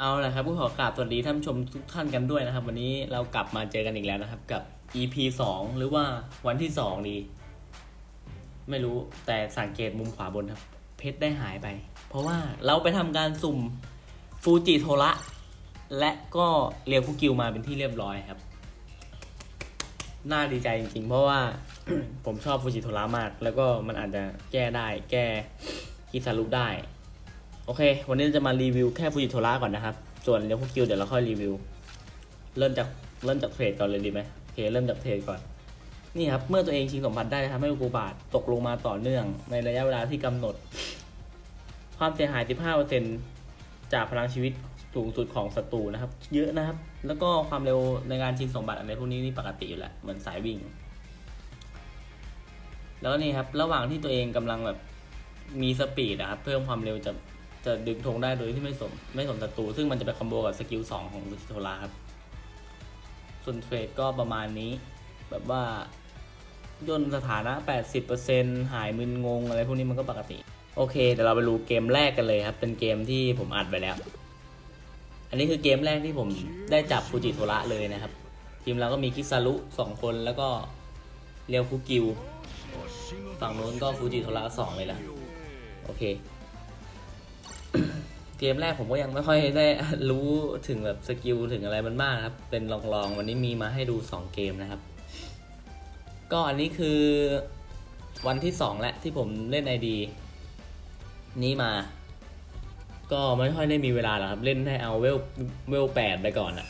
เอาละครับก็ขอกราบสวัสดีท่านชมทุกท่านกันด้วยนะครับ วันนี้เรากลับมาเจอกันอีกแล้วนะครับ กับ EP สองหรือว่าวันที่สองดี ไม่รู้แต่สังเกตมุมขวาบนครับ เพชรได้หายไป เพราะว่าเราไปทำการสุ่มฟูจิโทระและก็เรียวคุกิวมาเป็นที่เรียบร้อยครับ น่าดีใจจริงๆ เพราะว่า ผมชอบฟูจิโทระมาก แล้วก็มันอาจจะแก้ได้ แก้คิซารุได้ โอเค วันนี้จะมารีวิวแค่ฟูจิโทระก่อนนะครับ ส่วนเรียวคุกิวเดี๋ยวเราค่อยรีวิว เริ่มจากเริ่มจากเทรดก่อนเลยดีไหมโอเคเริ่มจากเทรดก่อน นี่ครับ เมื่อตัวเองชิงสมบัติได้ทำให้อุกูบาทตกลงมาต่อเนื่อง ในระยะเวลาที่กำหนด ความเสียหาย 15%จากพลังชีวิตสูงสุดของศัตรูนะครับ เยอะนะครับ แล้วก็ความเร็วในการชิงสมบัติอะไรพวกนี้นี่ปกติอยู่แล้วเหมือนสายวิ่ง แล้วนี่ครับ ระหว่างที่ตัวเองกำลังแบบมีสปีดนะครับ เพิ่มความเร็วจะ จะดึงธงได้โดยที่ไม่สมไม่สมศัตรูซึ่งมันจะเป็นคอมโบกับสกิลสองของวิโทราครับ ส่วนเทรดก็ประมาณนี้ แบบว่าย่นสถานะ 80%หายมึนงงอะไรพวกนี้มันก็ปกติ โอเคเดี๋ยวเราไปดูเกมแรกกันเลยครับ เป็นเกมที่ผมอัดไปแล้ว อันนี้คือเกมแรกที่ผมได้จับฟูจิโทระเลยนะครับ ทีมเราก็มีคิซารุสองคนแล้วก็เรียวคุกิว ฝั่งนู้นก็ฟูจิโทระสองเลยละโอเค เกมแรกผมก็ยังไม่ค่อยได้รู้ถึงแบบสกิลถึงอะไรมันมากครับ เป็นลองๆ วันนี้มีมาให้ดู 2 เกมนะครับ ก็อันนี้คือวันที่ 2 แล้วที่ผมเล่นไอดีนี้มา ก็ไม่ค่อยได้มีเวลาหรอกครับ เล่นให้เอาเวลเวลแปดไปก่อนอะ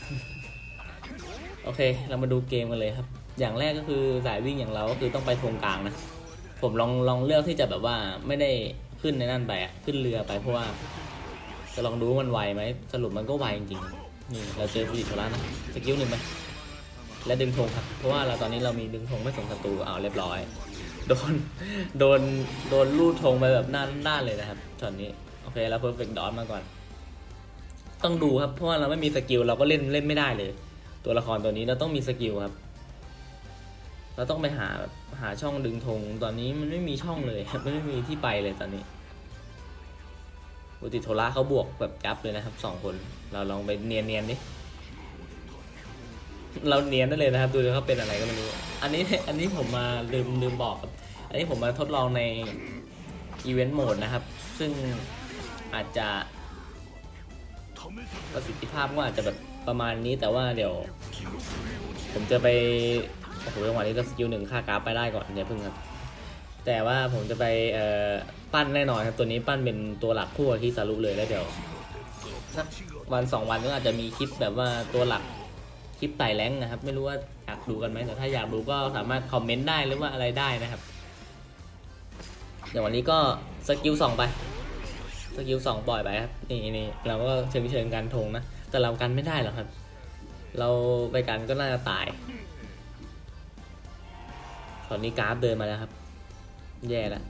โอเค เรามาดูเกมกันเลยครับ อย่างแรกก็คือสายวิ่งอย่างเราก็คือต้องไปธงกลางนะ ผมลองลองเลือกที่จะแบบว่าไม่ได้ ขึ้นในนั่นไปอะขึ้นเรือไปเพราะว่า จะลองดูว่ามันไวไหมสรุปมันก็ไวจริงๆนี่เราเจอฟูจิโทระนะสกิลหนึ่งไปและดึงธงครับ เพราะว่าเราตอนนี้เรามีดึงธงไม่สมศัตรูเอาเรียบร้อย โดน โดน โดนลูดธงไปแบบหน้าหน้าเลยนะครับช็อตนี้ โอเคแล้วเพอร์เฟกต์ดอทมาก่อน ต้องดูครับ เพราะว่าเราไม่มีสกิลเราก็เล่นเล่นไม่ได้เลย ตัวละครตัวนี้เราต้องมีสกิลครับ เราต้องไปหาหาช่องดึงธงตอนนี้มันไม่มีช่องเลยครับ มันไม่มีที่ไปเลยตอนนี้ บุติโทระเขาบวกแบบยับเลยนะครับสองคน เราลองไปเนียนเนียนๆดิเราเนียนได้เลยนะครับ ดูดิเขาเป็นอะไรก็ไม่รู้ อันนี้อันนี้ผมมาลืมลืมบอกครับ อันนี้ผมมาทดลองในอีเวนต์โหมดนะครับ ซึ่งอาจจะประสิทธิภาพก็อาจจะแบบประมาณนี้แต่ว่าเดี๋ยว ผมจะไปโอ้โหจังหวะนี้ก็สกิลหนึ่งค่ากราฟไปได้ก่อนเดี๋ยวพึ่งครับ แต่ว่าผมจะไปเอ่อปั้นแน่นอนครับตัวนี้ปั้นเป็นตัวหลักคู่กับคิซารุเลยแล้วเดี๋ยวสักวันสองวันก็อาจจะมีคลิปแบบว่าตัวหลักคลิปไต่แรงนะครับ ไม่รู้ว่าอยากดูกันไหมแต่ถ้าอยากดูก็สามารถคอมเมนต์ได้หรือว่าอะไรได้นะครับเดี๋ยววันนี้ก็สกิลสองไปสกิลสองปล่อยไปครับนี่นี่เราก็เชิงเชิงกันธงนะแต่เรากันไม่ได้หรอกครับ เราไปกันก็น่าจะตายตอนนี้กราฟเดินมาแล้วครับ แย่ละ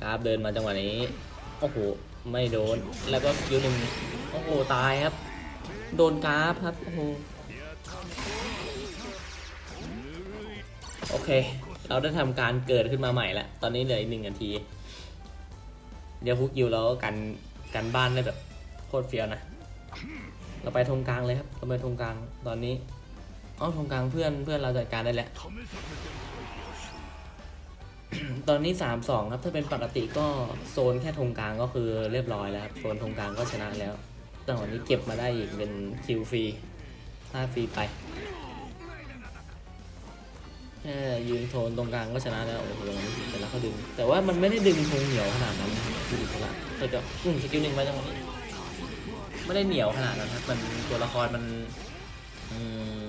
กราฟเดินมาจังหวะนี้ โอ้โห ไม่โดน แล้วก็สกิลหนึ่งโอ้โห ตายครับ โดนกราฟครับ โอ้โห โอเค เราได้ทำการเกิดขึ้นมาใหม่ล้วตอนนี้เหลืออีกหนึ่งนาที เดี๋ยวฟุกยิวเราก็กันกันบ้านได้แบบโคตรเฟี้ยวนะ เราไปธงกลางเลยครับ เราไปธงกลางตอนนี้อ๋อธงกลางเพื่อนเพื่อนเราจัดการได้แล้ว ตอนนี้สามสองครับ ถ้าเป็นปกติก็โซนแค่ธงกลางก็คือเรียบร้อยแล้วครับ โซนธงกลางก็ชนะแล้วแต่วันนี้เก็บมาได้อีกเป็นคิวฟรีถ้าฟรีไปแค่ยืนโซนตรงกลางก็ชนะแล้วโอ้โหแต่ละเขาดึง แต่ว่ามันไม่ได้ดึงธงเหนียวขนาดนั้นคือดิละแต่ก็อืมสกิลหนึ่งไปจังหวะนี้ไม่ได้เหนียวขนาดนั้นครับมันตัวละครมันอืม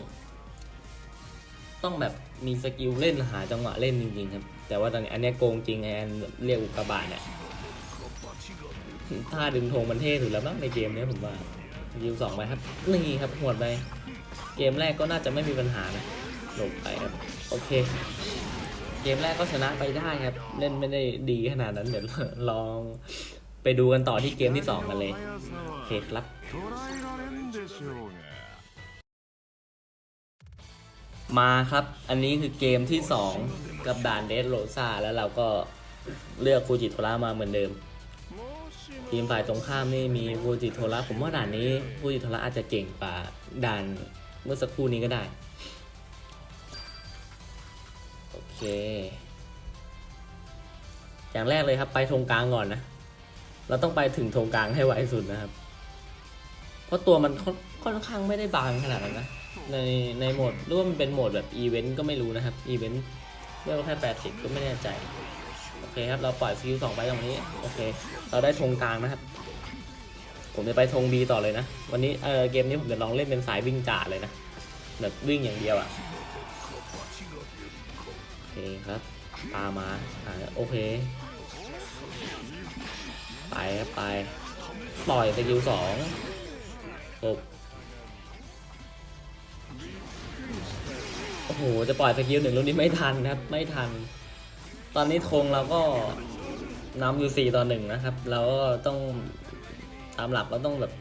ต้องแบบมีสกิลเล่นหาจังหวะเล่นจริงๆครับ แต่ว่าตอนนี้อันนี้โกงจริงไงอันเรียกอุกกาบาตเนี่ยถ้าดึงธงมันเท่สุดแล้วมั้งในเกมเนี้ยผมว่ายิวสองไปครับนี่ครับหวดไปเกมแรกก็น่าจะไม่มีปัญหานะหลบไปครับโอเค เกมแรกก็ชนะไปได้ครับ เล่นไม่ได้ดีขนาดนั้นเดี๋ยวลองไปดูกันต่อที่เกมที่สองกันเลยโอเคครับ มาครับ อันนี้คือเกมที่ 2 กับด่านเดสโรซาแล้วเราก็เลือกฟูจิโทระมาเหมือนเดิม ทีมฝ่ายตรงข้ามนี่มีฟูจิโทระผมว่าด่านนี้ฟูจิโทระอาจจะเก่งกว่าด่านเมื่อสักครู่นี้ก็ได้ โอเค อย่างแรกเลยครับไปธงกลางก่อนนะ เราต้องไปถึงธงกลางให้ไวสุดนะครับ เพราะตัวมันค่อนข้างไม่ได้บางขนาดนั้นนะ ในในโหมดหรือว่ามันเป็นโหมดแบบอีเวนต์ก็ไม่รู้นะครับอีเวนต์เรียกว่าแค่แปดสิบก็ไม่แน่ใจ โอเคครับ เราปล่อยสกิลสองไปตรงนี้ โอเค เราได้ธงกลางนะครับ ผมจะไปธงบีต่อเลยนะ วันนี้เออเกมนี้ผมจะลองเล่นเป็นสายวิ่งจ่าเลยนะ แบบวิ่งอย่างเดียวอะ่ะ โอเคครับ ตามมาอ่าโอเค ไปครับไป ปล่อยสกิลสองจบ โอ้โห จะปล่อยสกิลหนึ่งลูกนี้ไม่ทันครับ ไม่ทัน ตอนนี้ธงเราก็นำอยู่สี่ต่อหนึ่งนะครับ เราก็ต้องตามหลักเราต้องแบบ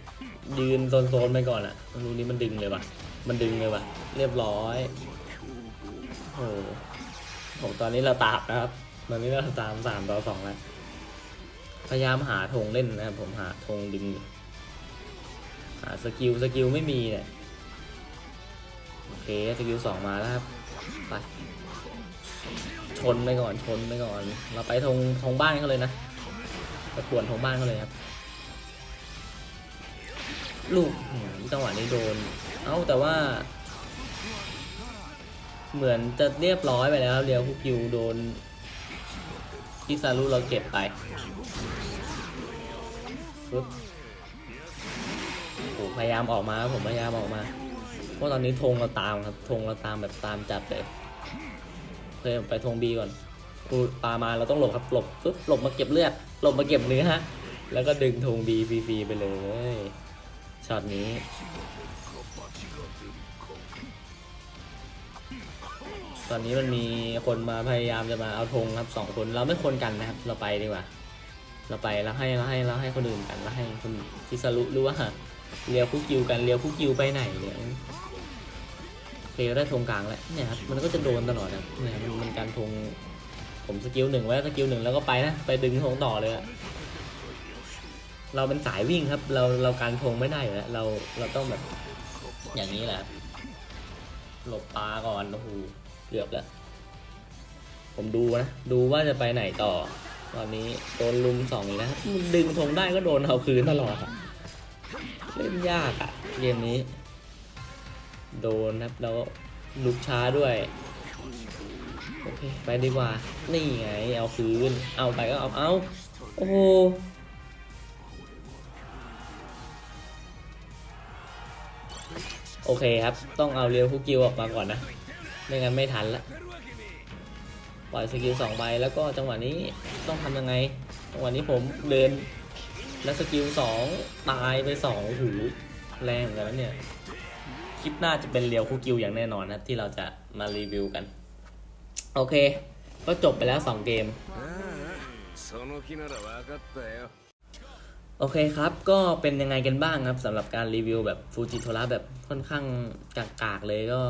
ยืนโซนๆไปก่อนอะลูกนี้มันดึงเลยว่ะ มันดึงเลยว่ะ เรียบร้อยโอ้โหผมตอนนี้เราตามนะครับ ตอนนี้เราตามสามต่อสองแล้ว พยายามหาธงเล่นนะครับผมหาธงดึง หาสกิลสกิลไม่มีเนี่ย อเคสกิลสองมาแล้วครับไปชนไปก่อนชนไปก่อน เราไปธงธงบ้านเขาเลยนะไปป่วนธงบ้านเขาเลยครับ ลูกจังหวะนี้โดน เอ้าแต่ว่า เหมือนจะเรียบร้อยไปแล้วเรียวคุกิวโดนกิซารุเราเก็บไปปึ๊บพยายามออกมาผมพยายามออกมา ราะตอนนี้ธงเราตามครับธงเราตามแบบตามจัดเลยเคผมไปธงบีก่อนกูปามาเราต้องหลบครับหลบปึ๊บหลบมาเก็บเลือดหลบมาเก็บเนื้อฮะแล้วก็ดึงธงบีฟรีๆไปเลยช็อตนี้ตอนนี้มันมีคนมาพยายามจะมาเอาธงครับสองคนเราไม่คนกันนะครับ เราไปดีกว่า เราไปแล้วให้เราให้เราให้คนอื่นกันแล้วให้คนทิสรุรู้ว่าเลียวคุกกิวกันเลียวคุกกิวไปไหนเนี่ย โอเคได้ธงกลางแล้วเนี่ยครับมันก็จะโดนตลอดนะเนี่ยมันมันการธงผมสกิลหนึ่งไว้สกิลหนึ่งแล้วก็ไปนะไปดึงธงต่อเลยอะเราเป็นสายวิ่งครับ เราเราการธงไม่ได้อยู่แล้วเราเราต้องแบบอย่างนี้แหละหลบปลาก่อนโอ้โหเกือบแล้ว ผมดูนะ ดูว่าจะไปไหนต่อ ตอนนี้โดนลุมสองอีกแล้วดึงธงได้ก็โดนเอาคืนตลอดอะเล่นยากอะเกมนี้ โดนครับแล้วลุกช้าด้วย โอเค ไปดีกว่า นี่ไง เอาคืน เอาไปก็เอา เอา โอ้โหโอเคครับ ต้องเอาเรียวคุกิวออกมาก่อนนะ ไม่งั้นไม่ทันละ ปล่อยสกิลสองใบแล้วก็จังหวะนี้ต้องทำยังไง จังหวะนี้ผมเดิน แล้วสกิลสองตายไปสองหูแรงเหมือนกันเนี่ย ลิปหน้าจะเป็นเลียวคูกิวอย่างแน่นอนนะที่เราจะมารีวิวกัน โอเค ก็จบไปแล้ว 2 เกม โอเคครับ ก็เป็นยังไงกันบ้างครับสำหรับการรีวิวแบบฟูจิโทระแบบค่อนข้างกากๆเลยก็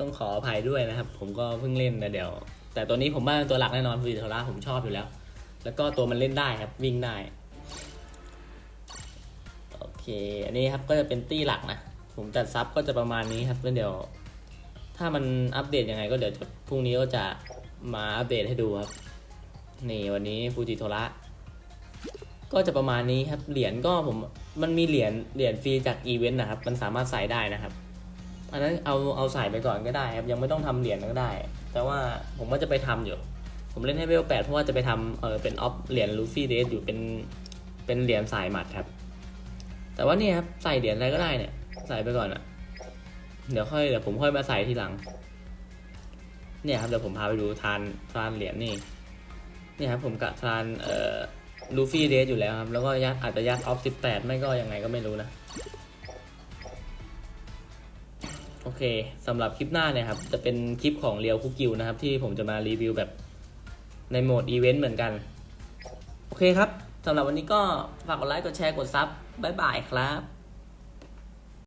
ต้องขออภัยด้วยนะครับ ผมก็เพิ่งเล่นนะเดี๋ยว แต่ตัวนี้ผมว่าตัวหลักแน่นอนฟูจิโทระผมชอบอยู่แล้ว แล้วก็ตัวมันเล่นได้ครับวิ่งได้โอเค อันนี้ครับก็จะเป็นตี้หลักนะ ผมจัดซับก็จะประมาณนี้ครับแล้วเดี๋ยว ถ้ามันอัปเดตยังไง ก็เดี๋ยวจะพรุ่งนี้ก็จะมาอัปเดตให้ดูครับ นี่วันนี้ฟูจิโทระก็จะประมาณนี้ครับ เหรียญก็ผมมันมีเหรียญเหรียญฟรีจากอีเวนต์นะครับ มันสามารถใส่ได้นะครับอันนั้นเอาเอาใส่ไปก่อนก็ได้ครับ ยังไม่ต้องทำเหรียญก็ได้ แต่ว่าผมว่าจะไปทำอยู่ ผมเล่นให้เวลแปดเพราะว่าจะไปทำเออเป็นออฟเหรียญลูฟี่เดสอยู่เป็นเป็นเหรียญสายหมัดครับ แต่ว่านี่ครับใส่เหรียญอะไรก็ได้เนี่ย ใส่ไปก่อนอะเดี๋ยวค่อยเดี๋ยวผมค่อยมาใส่ทีหลัง เนี่ยครับเดี๋ยวผมพาไปดูทานทานเหรียญนี่ เนี่ยครับผมกะทานเอ่อลูฟี่เดสอยู่แล้วครับ แล้วก็ยัดอาจจะยัดออฟสิบแปดไม่ก็ยังไงก็ไม่รู้นะ โอเคสำหรับคลิปหน้าเนี่ยครับ จะเป็นคลิปของเรียวคุกิวนะครับ ที่ผมจะมารีวิวแบบในโหมดอีเวนต์เหมือนกัน โอเคครับสำหรับวันนี้ก็ฝากกดไลค์กดแชร์กดซับบ๊ายบายครับ